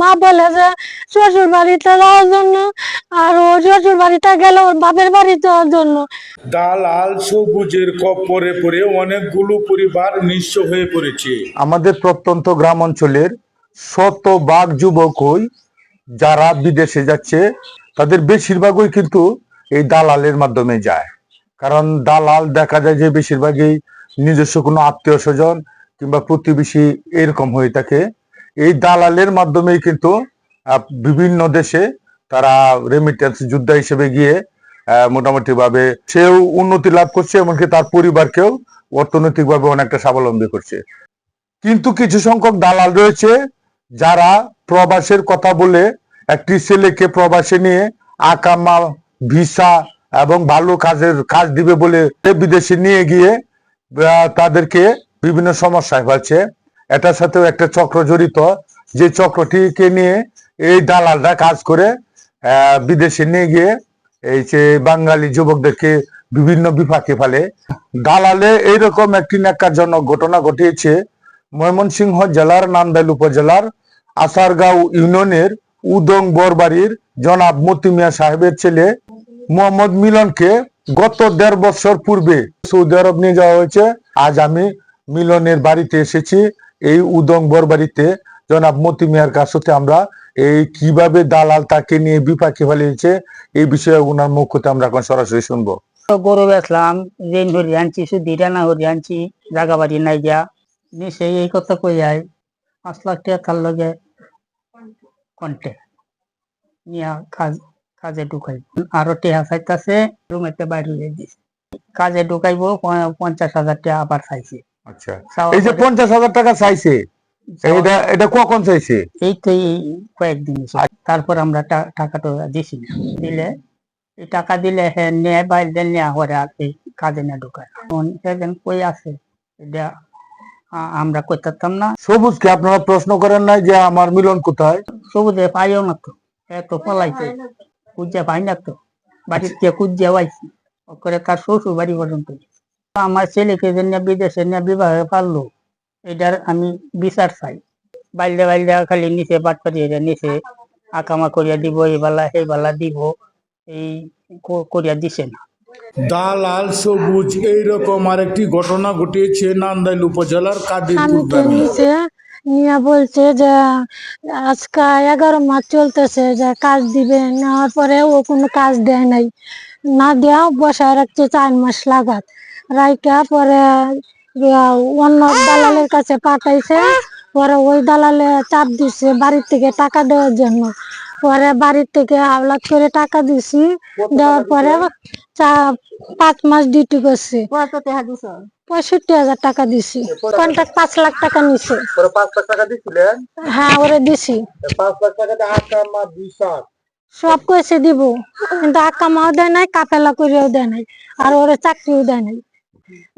মা বলে যে শ্বশুর বাড়িতে যাওয়ার জন্য আর ও শ্বশুর বাড়িতে গেলে ওর বাপের বাড়ি যাওয়ার জন্য। দালাল সবুজের কপরে পড়ে অনেকগুলো পরিবার নিঃস্ব হয়ে পড়েছে। আমাদের প্রত্যন্ত গ্রাম অঞ্চলের শতভাগ যুবকই যারা বিদেশে যাচ্ছে তাদের বেশিরভাগই কিন্তু এই দালালের মাধ্যমে যায়। কারণ দালাল দেখা যায় যে বেশিরভাগই নিজস্ব কোনো আত্মীয় স্বজন কিংবা প্রতিবেশী এরকম হয়ে থাকে। এই দালালের মাধ্যমেই কিন্তু বিভিন্ন দেশে তারা রেমিটেন্স যোদ্ধা হিসেবে গিয়ে মোটামুটি ভাবে সেও উন্নতি লাভ করছে এমনকি তার পরিবারকেও অর্থনৈতিকভাবে অনেকটা স্বাবলম্বী করছে। কিন্তু কিছু সংখ্যক দালাল রয়েছে যারা প্রবাসের কথা বলে একটি ছেলেকে প্রবাসে নিয়ে আকামা ভিসা এবং ভালো কাজের কাজ দিবে বলে বিদেশে নিয়ে গিয়ে তাদেরকে বিভিন্ন সমস্যায় ফেলছে। এটার সাথেও একটা চক্র জড়িত, যে চক্রটিকে নিয়ে এই দালালরা কাজ করে বিদেশে নিয়ে গিয়ে এই যে বাঙালি যুবকদেরকে বিভিন্ন বিপাকে ফেলে। দালালে এইরকম একটি ন্যাক্কারজনক ঘটনা ঘটিয়েছে। ময়মনসিংহ জেলার নান্দাইল উপজেলার আসারগাঁও ইউনিয়নের উদং বরবাড়ির জনাব মতি মিয়া সাহেবের ছেলে মোহাম্মদ মিলনকে গত দেড় বছর পূর্বে সৌদি আরব নিয়ে যাওয়া হয়েছে। আজ আমি মিলনের বাড়িতে এসেছি। এই উদং বরবাড়িতে জনাব মতি মিয়ার কাছ হতে আমরা এই কীভাবে দালাল তাকে নিয়ে বিপাকে ফেলিয়েছে এই বিষয়ে ওনার মুখ হতে আমরা এখন সরাসরি শুনব। গরু বেচলাম ঋণ হরি আনছি সুদি রানা হরি আনছি, জাগা বাড়ি নাই গিয়া। নিশ্চে এই কথা কই যায় পাঁচ লাখ টাকা কার লগে কন্টে নিয়া কাজ, কাজে ঢুকাই। আরও টেহা চাইতাছে রুমেতে বাইরে দিছে। কাজে ঢুকাইবো, পঞ্চাশ হাজার টাকা আবার চাইছে। আচ্ছা। এই যে পঞ্চাশ হাজার টাকা চাইছে এটা এটা কখন চাইছে? এই তো এই কয়েকদিন তারপর আমরা টাকাটা দিছি না। দিলে এই টাকা দিলে হ্যাঁ নেয় বাইরে নেওয়া হরে আর এই কাজে না ঢুকায়। এখন কই আছে এটা আমরা করতাম না। সবুজকে আপনারা প্রশ্ন করেন নাই যে আমার মিলন কোথায়? সবুজে পাইও না তো। এত পলাইছে। কুজ্জা পাই না তো। বাড়ির কে কুজ্জা পাইছি? করে তার শ্বশুর বাড়ি পর্যন্ত। আমার ছেলেকে যে নিয়ে বিদেশে নিয়ে বিবাহে পারল এটার আমি বিচার চাই। বাইলে বাইলে খালি নিচে বাট পাঠিয়ে নিচে আকামা করিয়া দিব এই বেলা সেই বেলা দিব এই করিয়া দিছে না। দালাল সবুজ এইরকম আরেকটি ঘটনা ঘটিয়েছে নান্দাইল উপজেলার কাদিরপুর গ্রামে। নিয়ে বলছে যে আজকে এগারো মাস চলতেছে যে কাজ দিবে নেওয়ার পরে ও কোনো কাজ দেয় নাই। না দেওয়া বসায় রাখছে চার মাস লাগাত। রাইকা পরে অন্য দালালের কাছে পাঠাইছে। পরে ওই দালালে চাপ দিছে বাড়ির থেকে টাকা দেওয়ার জন্য। পরে বাড়ির থেকে হাওলাত করে টাকা দিছি। দেওয়ার পরে পাঁচ মাস ডিউটি করছে। পঁয়ষট্টি হাজার টাকা দিছি। কন্ট্রাক্ট পাঁচ লাখ টাকা নিছে। হ্যাঁ ওরে দিছি। সব কইছে দিব। কিন্তু আকামাও দেয় নাই কাপেলা করেও দেয় নাই। আর ওরে চাকরিও দেয় নাই।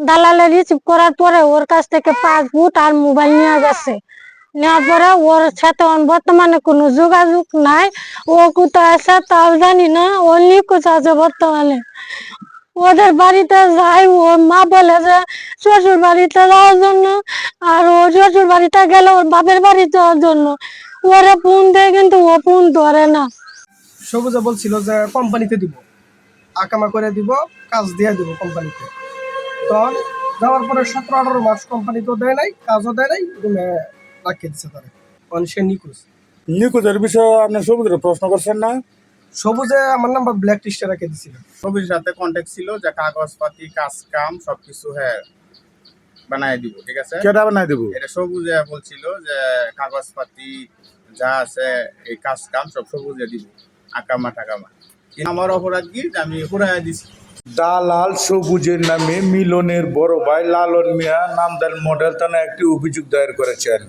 দালালে রিসিভ করার পরে ওর কাছ থেকে পাসপোর্ট আর মোবাইল নিয়ে গেছে। নেওয়ার পরে ওর সাথে বর্তমানে কোনো যোগাযোগ নাই। ও কোথায় আছে তাও জানি না। ও নিখোঁজ আছে বর্তমানে। ওদের বাড়িতে যাই, ও মা বলে যে শ্বশুর বাড়িতে যাওয়ার জন্য। আর ও শ্বশুর বাড়িতে গেলে ওর বাপের বাড়ি যাওয়ার জন্য। ওরা ফোন দেয় কিন্তু ও ফোন ধরে না। সবুজে বলছিল যে কোম্পানিতে দিব। আকামা করে দিব, কাজ দিয়ে দিব কোম্পানিতে। তো যাওয়ার পরে সতেরো আঠারো মাস কোম্পানি তো দেয় নাই কাজও দেয় নাই রাখিয়ে দিচ্ছে তারা। কারণ সে নিখোঁজ। নিখোঁজের বিষয়ে আপনি সবুজের প্রশ্ন করছেন না? সবুজে আমার নাম্বার ব্ল্যাক লিস্টে রেখে দিছিল। ছবির সাথে কন্ট্যাক্ট ছিল যে কাগজপাতি কাজ কাম সবকিছু হ্যাঁ বানায় দিব ঠিক আছে? কেটা বানাই দেবো? এটা সবুজে বলছিল যে কাগজপাতি যা আছে এই কাজ কাম সব সবুজে দিব। আকামা টাকামা আমার অপরাধ কি আমি ঘুরাই দিছি। দালাল সবুজের নামে মিলনের বড় ভাই লালন মিয়া, নামদার মডেল থানায় একটি অভিযোগ দায়ের করেছেন।